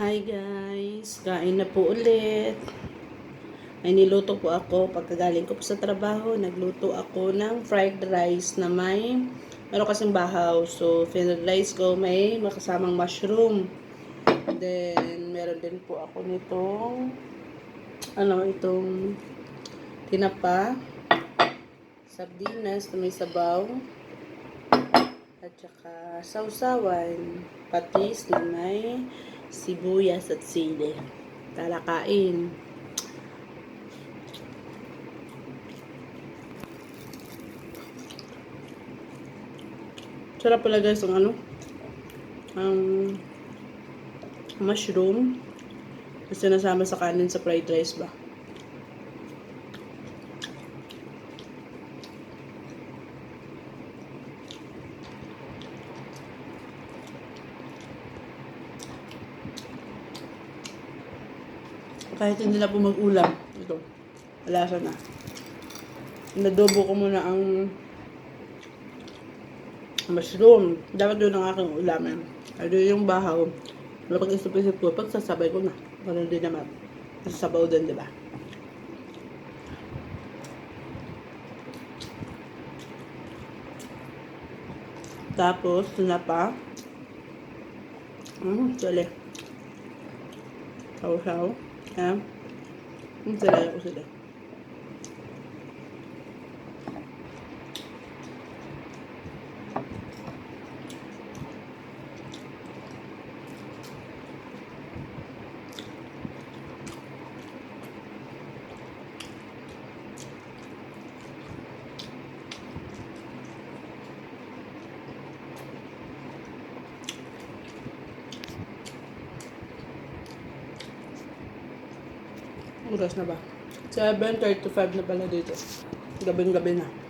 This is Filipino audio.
Hi guys, kain na po ulit. May niluto po ako pagkagaling ko po sa trabaho. Nagluto ako ng fried rice na may meron kasing bahaw. So, fried rice ko may makasamang mushroom. Then, meron din po ako nitong ano, itong tinapa, sardinas na may sabaw, at saka sausawan, patis na may sibuyas at sili. Talakain. Sarap pala guys ang ano, ang mushroom. Kasi nasama sa kanin sa fried rice ba. Kahit hindi na po mag-ulam. Ito. Malasa na. Nadobo ko muna ang mushroom. Dapat yun ang aking ulamin. Ano yung bahaw. Kapag isip-isip ko, pagsasabay ko na. Ganun din naman. Sasabaw din, di ba? Tapos, hallo, gauw. Ja. hoe er het? Oras na ba? 7.35 na pala dito. Gabing-gabi na.